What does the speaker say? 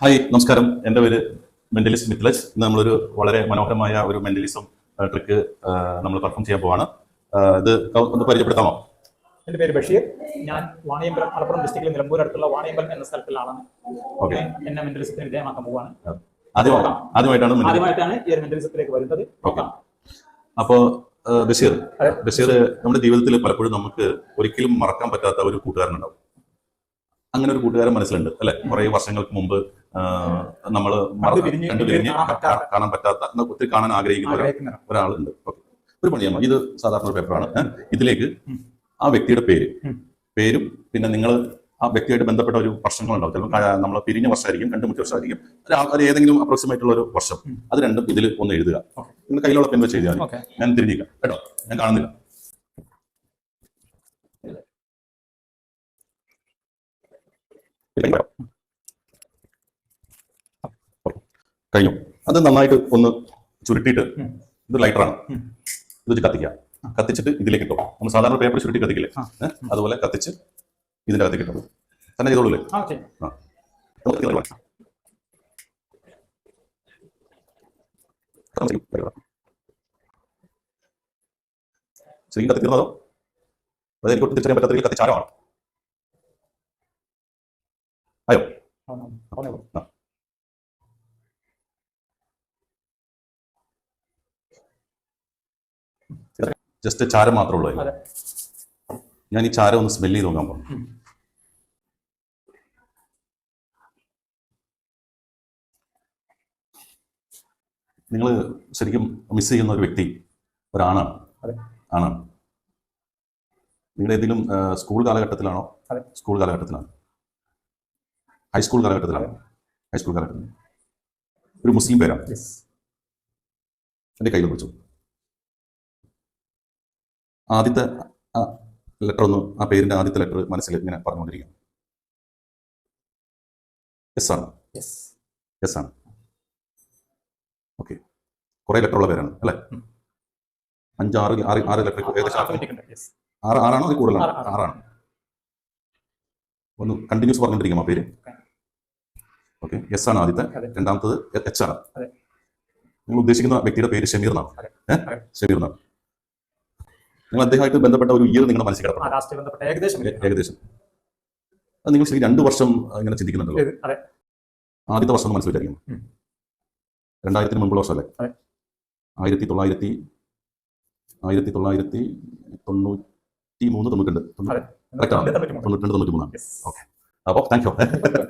Hi നമസ്കാരം. എന്റെ പേര് മെന്റലിസ്റ്റ് മിത്ലജ് ഇന്ന് നമ്മളൊരു വളരെ മനോഹരമായ ഒരു മെന്റലിസം ട്രിക്ക് നമ്മൾ പെർഫോം ചെയ്യാൻ പോവാണ്. ഇത് ഒന്ന് പരിചയപ്പെടുത്താമോ? എന്റെ പേര് ബഷീർ. ഞാൻ വാണിയമ്പലം മലപ്പുറം ഡിസ്ട്രിക്റ്റിലെ നിലമ്പൂർ അടുത്തുള്ള വാണിയമ്പലം എന്ന സ്ഥലത്തിലാണ് ഓക്കെ. എന്നെ മെന്റലിസത്തിന് വിധേയമാക്കാൻ പോവാണ്. ആദ്യമായി ആദ്യമായിട്ടാണ് ആദ്യമായിട്ടാണ് ഈ ഒരു മെന്റലിസത്തിലേക്ക് വരുന്നത്. ഓക്കെ. അപ്പോൾ ബഷീർ. ബഷീർ നമ്മുടെ ജീവിതത്തിൽ പലപ്പോഴും നമുക്ക് ഒരിക്കലും മറക്കാൻ പറ്റാത്ത ഒരു കൂട്ടുകാരനുണ്ടാവും. അങ്ങനെ ഒരു കൂട്ടുകാരൻ മനസ്സിലുണ്ട് അല്ലെ? കുറെ വർഷങ്ങൾക്ക് മുമ്പ് നമ്മൾ കാണാൻ പറ്റാത്ത. ഒത്തിരി കാണാൻ ആഗ്രഹിക്കുന്ന ഒരാളുണ്ട്. ഒരു പണി ചെയ്യാമോ ഇത് സാധാരണ ഒരു പേപ്പറാണ് ഇതിലേക്ക് ആ വ്യക്തിയുടെ പേര് പേരും പിന്നെ നിങ്ങൾ ആ വ്യക്തിയായിട്ട് ബന്ധപ്പെട്ട ഒരു വർഷങ്ങളുണ്ടാവും ചിലപ്പോൾ നമ്മൾ പിരിഞ്ഞ വർഷമായിരിക്കും കണ്ടുമുട്ടിയ വർഷമായിരിക്കും. ഒരു ഏതെങ്കിലും അപ്രോക്സിമേറ്റ് ഉള്ള ഒരു വർഷം. അത് രണ്ടും ഇതിൽ ഒന്ന് എഴുതുക. നിങ്ങൾ കയ്യിലുള്ള പെൻ വെച്ച് എഴുതിയാൽ ഞാൻ തിരിഞ്ഞിക്കാം കേട്ടോ? ഞാൻ കാണുന്നില്ല. കഴിഞ്ഞു. അത് നന്നായിട്ട് ഒന്ന് ചുരുട്ടിയിട്ട് ഇത് ലൈറ്ററാണ് ആണ്. ഇത് വെച്ച് കത്തിക്കുക. കത്തിച്ചിട്ട് ഇതിലേക്ക് ഇട്ടോ. നമ്മൾ സാധാരണ പേപ്പർ ചുരുട്ടി കത്തിക്കില്ലേ? അതുപോലെ കത്തിച്ച് ഇതിന്റെ അകത്തേക്ക് ഇട്ടോ തന്നെ ചെയ്തോളൂല്ലേ? ആ. ശരിക്കും കത്തി തീർന്നതോ അതായത് എനിക്ക് ഒട്ടും തിരിച്ചറിയാൻ പറ്റാത്ത രീതിയിൽ കത്തിച്ചാരമാണ് അയ്യോ ജസ്റ്റ് ചാരം മാത്രമേ ഉള്ളൂ ഞാൻ ഈ ചാരം ഒന്ന് സ്മെല്ല് ചെയ്ത് നോക്കാൻ പോകും. നിങ്ങൾ ശരിക്കും മിസ് ചെയ്യുന്ന ഒരു വ്യക്തി ഒരാണാണ്. ആണ്. ആണാണ് നിങ്ങളുടെ ഏതെങ്കിലും സ്കൂൾ കാലഘട്ടത്തിലാണോ. സ്കൂൾ കാലഘട്ടത്തിലാണ്. ഹൈസ്കൂൾ കാലഘട്ടത്തിലാണ്. ഹൈസ്കൂൾ കാലഘട്ടത്തിൽ ഒരു മുസ്ലിം പേരാണ്. എന്റെ കയ്യിൽ പിടിച്ചു. ആദ്യത്തെ ലെറ്റർ ഒന്ന് ആ പേരിന്റെ ആദ്യത്തെ ലെറ്റർ മനസ്സിൽ ഇങ്ങനെ പറഞ്ഞുകൊണ്ടിരിക്കും എസ് ആണ്. എസ് ആണ്. ഓക്കെ കുറെ ലെറ്റർ ഉള്ള പേരാണ് അല്ലേ? ഉം. അഞ്ചാറ് ആറ് ആറ് ലെറ്റർ ഏകദേശം ആറ് ആറാണോ അത് കൂടുതലാണ്? ആറ്, ആറ്. ആറാണ്. ഒന്ന് കണ്ടിന്യൂസ് പറഞ്ഞുകൊണ്ടിരിക്കും ആ പേര്? ഓക്കെ എസ് ആണ് ആദ്യത്തെ. രണ്ടാമത്തത് എച്ച് ആണ്. നിങ്ങൾ ഉദ്ദേശിക്കുന്ന വ്യക്തിയുടെ പേര് ഷമീർ എന്നാണ്. ഏഹ് ഷമീർ എന്നാണ്. നിങ്ങൾ അദ്ദേഹമായിട്ട് ബന്ധപ്പെട്ട ഒരു ഇയർ നിങ്ങളുടെ മനസ്സിൽ കിടപ്പുണ്ട്. ഏകദേശം. അത് നിങ്ങൾ ശരി രണ്ട് വർഷം ഇങ്ങനെ ചിന്തിക്കുന്നുണ്ടല്ലോ. ആദ്യത്തെ വർഷം മനസ്സിൽ വിചാരിക്കുന്നു. രണ്ടായിരത്തിന് മുമ്പുള്ള വർഷമല്ലേ. ആയിരത്തി തൊള്ളായിരത്തി ആയിരത്തി തൊള്ളായിരത്തി തൊണ്ണൂറ്റി മൂന്ന് തൊണ്ണൂറ്റി രണ്ട്? തൊണ്ണൂറ്റി. രണ്ട് തൊണ്ണൂറ്റി മൂന്നാണ് ഓക്കെ അപ്പോൾ താങ്ക് യു